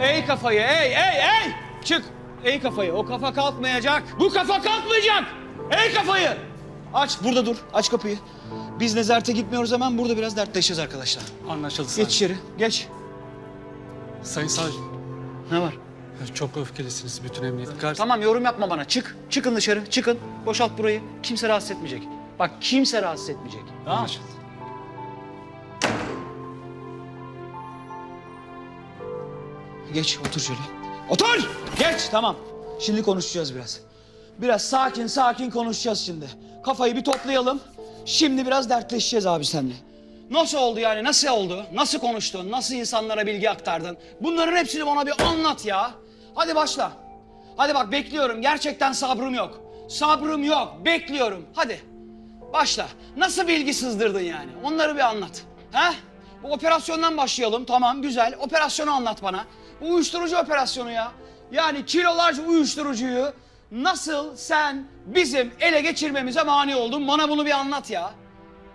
Ey kafayı, ey, ey, ey! Çık! Ey kafayı, o kafa kalkmayacak. Bu kafa kalkmayacak! Ey kafayı! Aç, burada dur. Aç kapıyı. Biz Nezarete gitmiyoruz hemen. Burada biraz dertleşeceğiz arkadaşlar. Anlaşıldı savcım. Geç içeri, geç. Sayın savcım, Ne var? çok öfkelisiniz bütün emniyet. Gar Tamam yorum yapma bana. Çık. Çıkın dışarı. Çıkın. Boşalt burayı. Kimse rahatsız etmeyecek. Bak kimse rahatsız etmeyecek. Tamam. Anlaşıldı. Geç otur şöyle. Otur! Geç tamam. Şimdi konuşacağız biraz. Biraz sakin sakin konuşacağız şimdi. Kafayı bir toplayalım. Şimdi biraz dertleşeceğiz abi seninle. Nasıl oldu yani? Nasıl oldu? Nasıl konuştun? Nasıl insanlara bilgi aktardın? Bunların hepsini bana bir anlat ya. Hadi başla. Hadi bak bekliyorum. Gerçekten sabrım yok. Sabrım yok. Bekliyorum. Hadi. Başla. Nasıl bilgi sızdırdın yani? Onları bir anlat. He? Bu operasyondan başlayalım. Tamam güzel. Operasyonu anlat bana. Bu uyuşturucu operasyonu ya. Yani kilolarca uyuşturucuyu nasıl sen bizim ele geçirmemize mani oldun? Bana bunu bir anlat ya.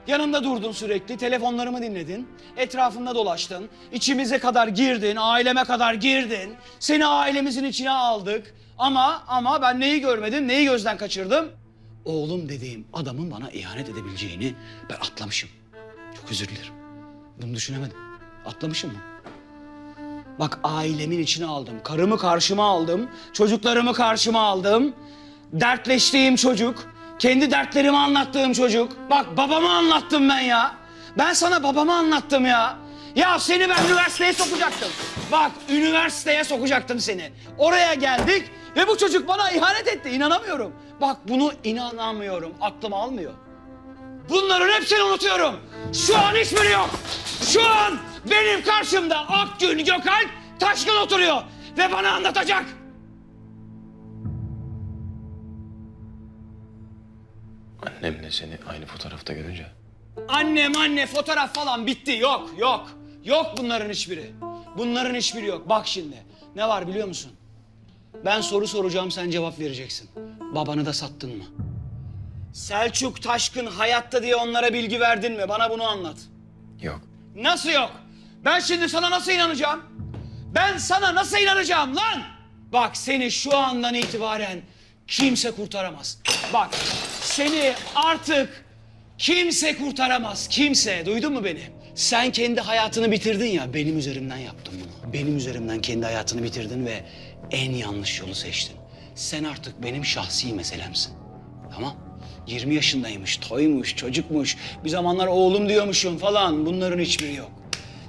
Yanımda durdun sürekli, telefonlarımı dinledin, etrafımda dolaştın, içimize kadar girdin, aileme kadar girdin, seni ailemizin içine aldık. Ama ama ben neyi görmedim, neyi gözden kaçırdım? Oğlum dediğim adamın bana ihanet edebileceğini ben atlamışım. Çok özür dilerim. Bunu düşünemedim. Atlamışım bunu. Bak ailemin içine aldım, karımı karşıma aldım, çocuklarımı karşıma aldım. Dertleştiğim çocuk, kendi dertlerimi anlattığım çocuk. Bak babamı anlattım ben ya. Ben sana babamı anlattım ya. Ya seni ben üniversiteye sokacaktım. Bak üniversiteye sokacaktım seni. Oraya geldik ve bu çocuk bana ihanet etti. İnanamıyorum. Bak bunu inanamıyorum. Aklım almıyor. Bunların hepsini unutuyorum. Şu an hiçbiri yok. Şu an benim karşımda Akgün Gökalp Taşkın oturuyor ve bana anlatacak. Annemle seni aynı fotoğrafta görünce Annem anne fotoğraf falan bitti. Yok yok. Yok bunların hiçbiri. Bunların hiçbiri yok. Bak şimdi. Ne var biliyor musun? Ben soru soracağım sen cevap vereceksin. Babanı da sattın mı? Selçuk Taşkın hayatta diye onlara bilgi verdin mi? Bana bunu anlat. yok. Nasıl yok? Ben şimdi sana nasıl inanacağım? Ben sana nasıl inanacağım lan? Bak seni şu andan itibaren kimse kurtaramaz. Bak seni artık kimse kurtaramaz. Kimse. Duydun mu beni? Sen kendi hayatını bitirdin ya. Benim üzerimden yaptın bunu. Benim üzerimden kendi hayatını bitirdin ve en yanlış yolu seçtin. Sen artık benim şahsi meselemsin. Tamam? 20 yaşındaymış, toymuş, çocukmuş. Bir zamanlar oğlum diyormuşum falan. Bunların hiçbiri yok.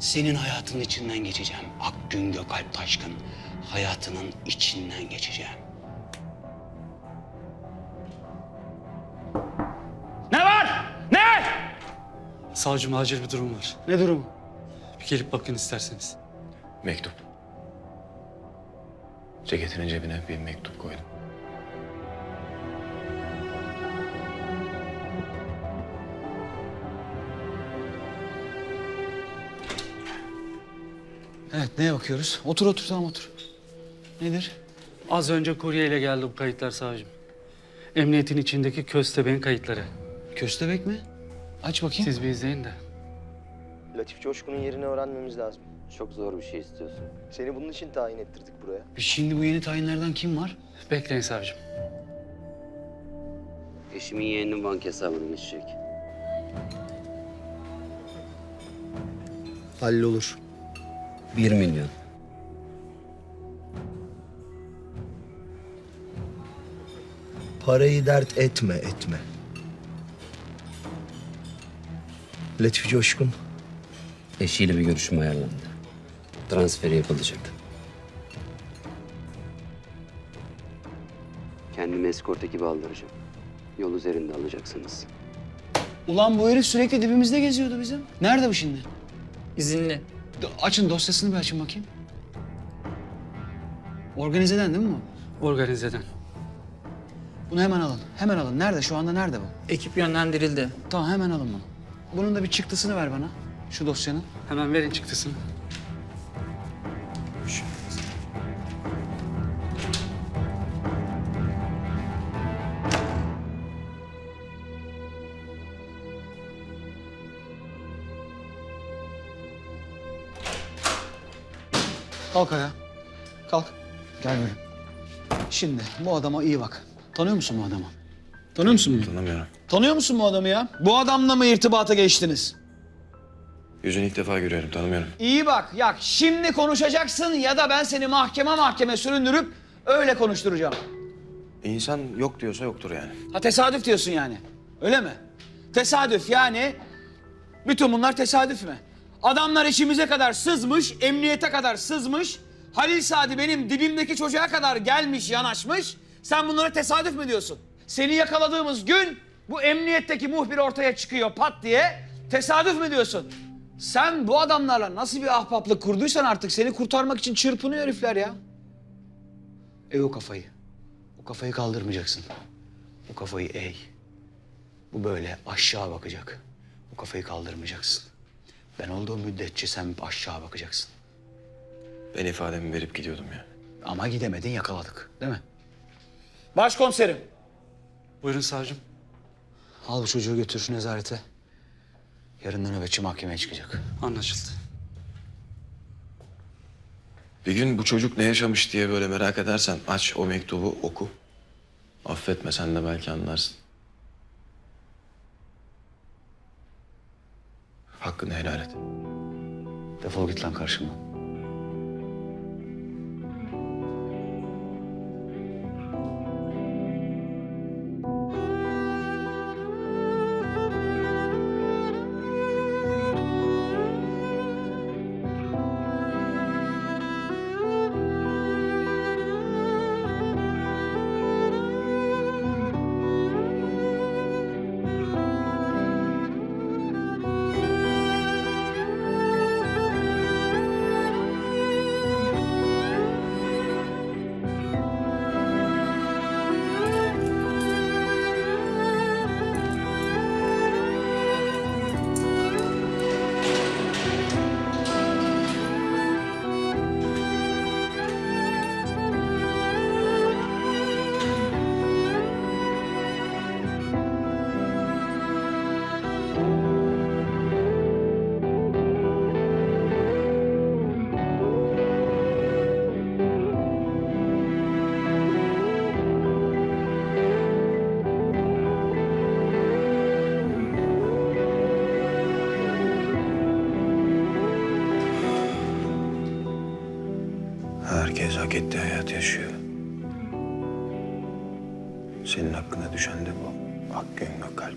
Senin hayatının içinden geçeceğim. Akgün Gökalp Taşkın. Hayatının içinden geçeceğim. Ne var? Ne? savcım acil bir durum var. Ne durum? Bir gelip bakın isterseniz. Mektup. Ceketinin cebine bir mektup koydum. Evet, neye bakıyoruz? Otur otur, tamam otur. Nedir? Az önce kuryeyle geldi bu kayıtlar savcım. Emniyetin içindeki köstebeğin kayıtları. Köstebek mi? Aç bakayım. Siz bir izleyin de. Latif Coşkun'un yerini öğrenmemiz lazım. Çok zor bir şey istiyorsun. Seni bunun için tayin ettirdik buraya. Şimdi bu yeni tayinlerden kim var? Bekleyin savcım. Eşimin yeğeninin banka hesabını geçecek. Hallolur. Bir milyon. Parayı dert etme, etme. Latif Coşkun, Eşiyle bir görüşüm ayarlandı. Transferi yapılacak. Kendimi eskort ekibi aldıracağım. Yol üzerinde alacaksınız. Ulan bu herif sürekli dibimizde geziyordu bizim. Nerede bu şimdi? İzinli. Açın dosyasını bir açın bakayım. Organizeden değil mi bu? Organizeden. Bunu hemen alın. Hemen alın. Nerede? Şu anda nerede bu? Ekip yönlendirildi. Tamam hemen alın bunu. Bunun da bir çıktısını ver bana. Şu dosyanın. Hemen verin çıktısını. Kalk ayağa. Kalk. Gel böyle. Şimdi bu adama iyi bak. Tanıyor musun bu adamı? Tanıyor musun bunu? Tanımıyorum. Tanıyor musun bu adamı ya? Bu adamla mı irtibata geçtiniz? Yüzünü ilk defa görüyorum. Tanımıyorum. İyi bak. Ya şimdi konuşacaksın ya da ben seni mahkeme mahkeme süründürüp öyle konuşturacağım. İnsan yok diyorsa yoktur yani. Ha tesadüf diyorsun yani. Öyle mi? Tesadüf yani bütün bunlar tesadüf mü? Adamlar işimize kadar sızmış, emniyete kadar sızmış. Halil Sadi benim dibimdeki çocuğa kadar gelmiş, yanaşmış. Sen bunlara tesadüf mü diyorsun? Seni yakaladığımız gün bu emniyetteki muhbir ortaya çıkıyor pat diye. Tesadüf mü diyorsun? Sen bu adamlarla nasıl bir ahbaplık kurduysan artık seni kurtarmak için çırpınıyor herifler ya. Ev o kafayı. O kafayı kaldırmayacaksın. O kafayı eğ. Bu böyle aşağı bakacak. Bu kafayı kaldırmayacaksın. Ben olduğum müddetçe sen aşağı bakacaksın. Ben ifademi verip gidiyordum ya. Ama gidemedin yakaladık değil mi? Başkomiserim. Buyurun savcım. Al bu çocuğu götür nezarete. Yarın da nöbetçi mahkemeye çıkacak. Anlaşıldı. Bir gün bu çocuk ne yaşamış diye böyle merak edersen aç o mektubu oku. Affetme sen de belki anlarsın. Hakkını helal et. Defol git lan karşımdan. Hak hayat yaşıyor. Senin hakkına düşen de bu. Ak gönlü kalp.